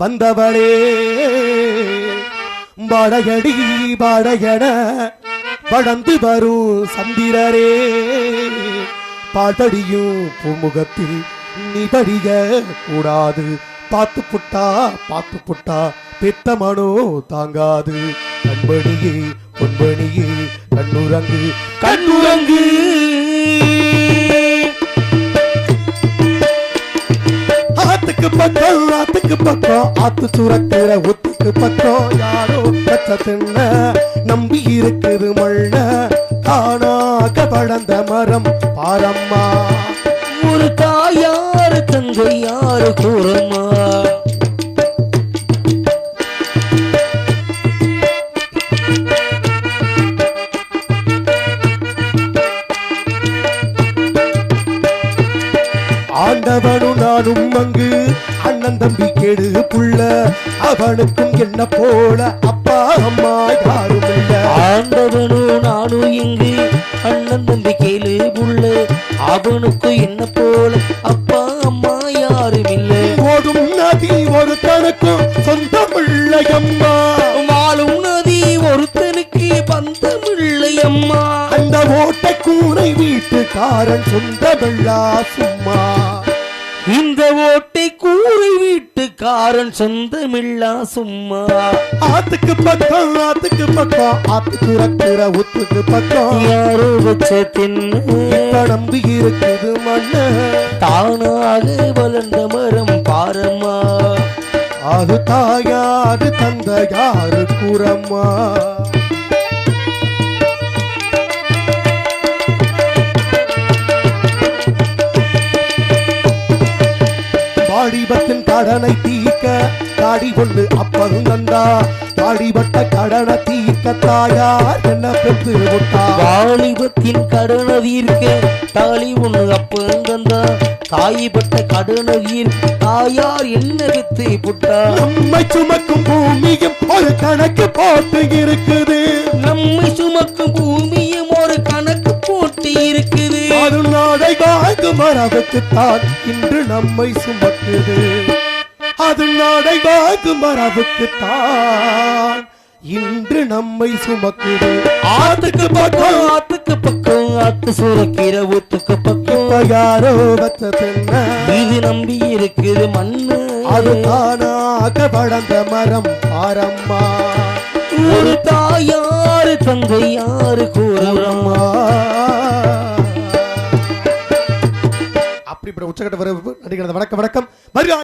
வந்தவளே வாடகடி படையட வளர்ந்து வரும் சந்திரரே. பாட்டடியும் பூமுகத்தில் நீ படிக கூடாது. பார்த்து புட்டா பார்த்து புட்டா பித்த மனோ தாங்காது. கண்பணியே பொன்பணியே கண்ணுரங்கு கண்ணுரங்கு ஆத்துக்கு பக்கம் ஆத்துக்கு பக்கம். ஆத்து சுரக்கிற ஒத்துக்கு பக்கம். யாரோ கச்ச தின்ன நம்பி இருக்குது மண்ண. தானாக வளர்ந்த மரம் பாரம்மா. ஒரு தாயாரு தந்தை யாரு கூறம்மா ஆண்டவனும் நானும் அங்கு. அண்ணன் தம்பி கெடு புள்ள. அவனுக்கும் என்ன போல? அப்பா அம்மா யாரும் இல்ல ஆண்டவனும் நானும் இங்கு. அண்ணன் தம்பி கேளு புள்ள. அவனுக்கு என்ன போல? அப்பா அம்மா யாரும் இல்லை ஓடும் நதி ஒருத்தனுக்கும் சொந்தமில்லை அம்மா. பந்தமில்லை அம்மா அந்த ஓட்டை கூரை வீட்டுக்காரன் சொந்தமில்லா சும்மா. இந்த ஓட்டை கூரை வீட்டுக்காரன் சொந்தமில்லா சும்மா. ஆத்துக்கு பக்கம் ஆத்துக்கு பக்கம் ஆத்து துறக்கிற ஒத்துக்கு பக்கம். யாரோ வச்ச தின்னு. நம்பி இருக்குது மண்ணு. தானாக வளர்ந்த மரம் பாரம்மா. அது தாயாது தந்த யாரு கூறம்மா வாடிபத்தின் கடனை தீர்க்க தாடி கொண்டு அப்பதும் தந்தா. தாடிபட்ட கடனை தீர்க்க தாயார் என்ன பெற்று விட்டா வாலிபத்தின் கடனை தீர்க்க தாலி ஒண்ணு அப்பன் தந்தா. தாயிப்பட்ட கடனை தீர்க்க தாயார் என்ன வித்து புட்டா நம்மை சுமக்கும் பூமியும் ஒரு கணக்கு போட்டு இருக்குது. வாழ்ந்து மரபுக்குத்தான் இன்று நம்மை சுமக்குது அது நாடை மரபுக்குத்தான் இன்று நம்மை சுமக்குது. ஆத்துக்கு பக்கம் ஆத்துக்கு பக்கம் ஆத்து சுரக்கிற ஊத்துக்கு பக்கம். யாரோ வச்ச தென்ன இது நம்பி இருக்குது மண்ணு. அது தானாக வளர்ந்த மரம் பாரம்மா. ஒரு தாயாரு தந்தை யாரு கூறம்மா? இப்படி உச்சகட்ட வரவு நடிகர் வணக்கம் வணக்கம்.